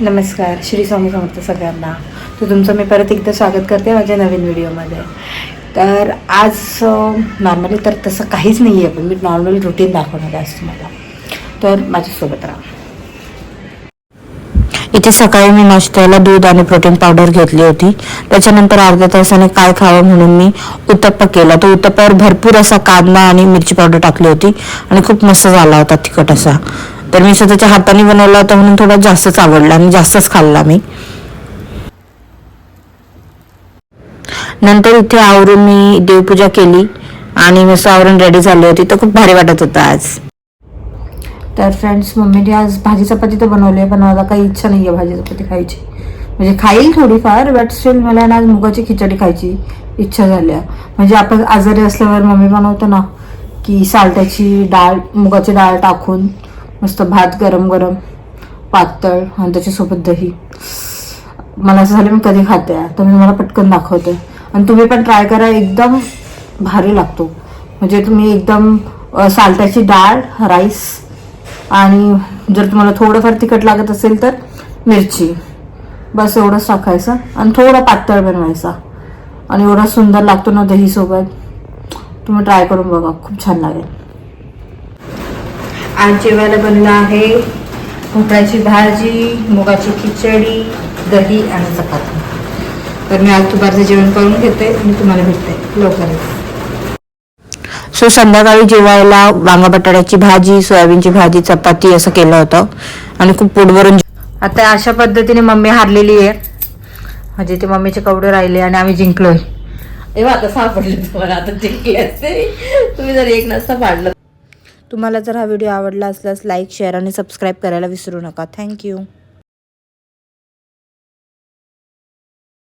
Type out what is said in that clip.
नमस्कार श्री स्वामी समर्थ सगळ्यांना. तर तुमचं मी परत एकदा स्वागत करते माझ्या नवीन व्हिडिओमध्ये. तर आज नॉर्मली तर तसं काहीच नाही आहे पण मी नॉर्मल रुटीन दाखवणार आहे आज तुम्हाला. तर माझ्यासोबत राहा. इथे सकाळी मी नाश्त्याला दूध आणि प्रोटीन पावडर घेतली होती. त्याच्यानंतर अर्ध्या तासाने काय खावं म्हणून मी उत्तप्पा केला. तो उत्तप्प्यावर भरपूर असा कांदा आणि मिरची पावडर टाकली होती आणि खूप मस्त झाला होता तिखट असा. तर मी स्वतःच्या हाताने बनवला होता म्हणून थोडा जास्तच आवडला आणि जास्तच खाल्ला मी. नंतर इथे आवरून मी देवपूजा केली आणि मस्त आवरून रेडी झाली होती. तर खूप भारी वाटत होतं आज. तर फ्रेंड्स मम्मीने आज भाजी चपाती तर बनवली आहे पण मला काही इच्छा नाही आहे भाजी चपाती खायची. म्हणजे खाईल थोडीफार बट स्टील मला ना आज मुगाची खिचडी खायची इच्छा झाली आहे म्हणजे आपण आजारी असल्यावर मम्मी बनवतो ना की सालट्याची डाळ मुगाची डाळ टाकून मस्त भात गरम गरम पातळ आणि त्याच्यासोबत दही. मला असं झालं मी कधी खाते आहे, तर मी तुम्हाला पटकन दाखवते. आणि तुम्ही पण ट्राय करा एकदम भारी लागतो. म्हणजे तुम्ही एकदम सालट्याची डाळ राईस आणि जर तुम्हाला थोडंफार तिखट लागत असेल तर मिरची. बस एवढंच टाकायचं आणि थोडा पातळ बनवायचा. आणि एवढा सुंदर लागतो ना दहीसोबत. तुम्ही ट्राय करून बघा खूप छान लागेल. आज जेवायला बनलं आहे भोपळ्याची भाजी मुगाची खिचडी दही आणि चपाती. तर मी आज दुपारचं जेवण करून घेते आणि तुम्हाला भेटते. लवकरच. सो संध्याकाळी जेवायला वांगा बटाट्याची भाजी सोयाबीनची भाजी चपाती असं केलं होतं. आणि खूप पोटभरून आता अशा पद्धतीने मम्मी हारलेली आहे. म्हणजे ते मम्मीचे कवडे राहिले आणि आम्ही जिंकलोय. तेव्हा आता सापडले तुम्हाला आता जिंकले असते. तुम्ही जर एक नसता पाडलं. तुम्हाला जर हा व्हिडिओ आवडला असल्यास लाईक शेअर आणि सबस्क्राईब करायला विसरू नका. थँक्यू